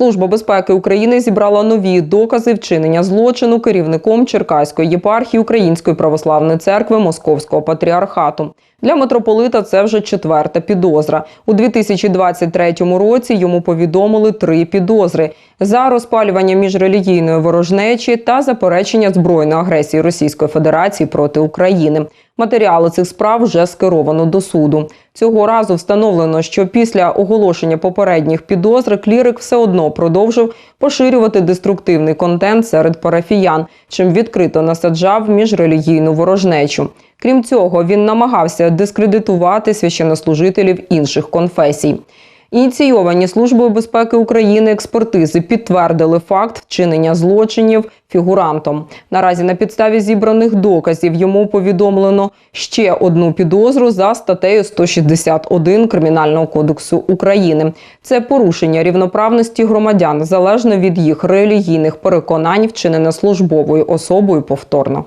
Служба безпеки України зібрала нові докази вчинення злочину керівником Черкаської єпархії Української православної церкви Московського патріархату. Для митрополита це вже четверта підозра. У 2023 році йому повідомили три підозри за розпалювання міжрелігійної ворожнечі та заперечення збройної агресії Російської Федерації проти України. Матеріали цих справ вже скеровано до суду. Цього разу встановлено, що після оголошення попередніх підозр клірик все одно продовжив поширювати деструктивний контент серед парафіян, чим відкрито насаджав міжрелігійну ворожнечу. Крім цього, він намагався дискредитувати священнослужителів інших конфесій. Ініційовані Службою безпеки України експертизи підтвердили факт вчинення злочинів фігурантом. Наразі на підставі зібраних доказів йому повідомлено ще одну підозру за статтею 161 Кримінального кодексу України. Це порушення рівноправності громадян залежно від їх релігійних переконань, вчинене службовою особою повторно.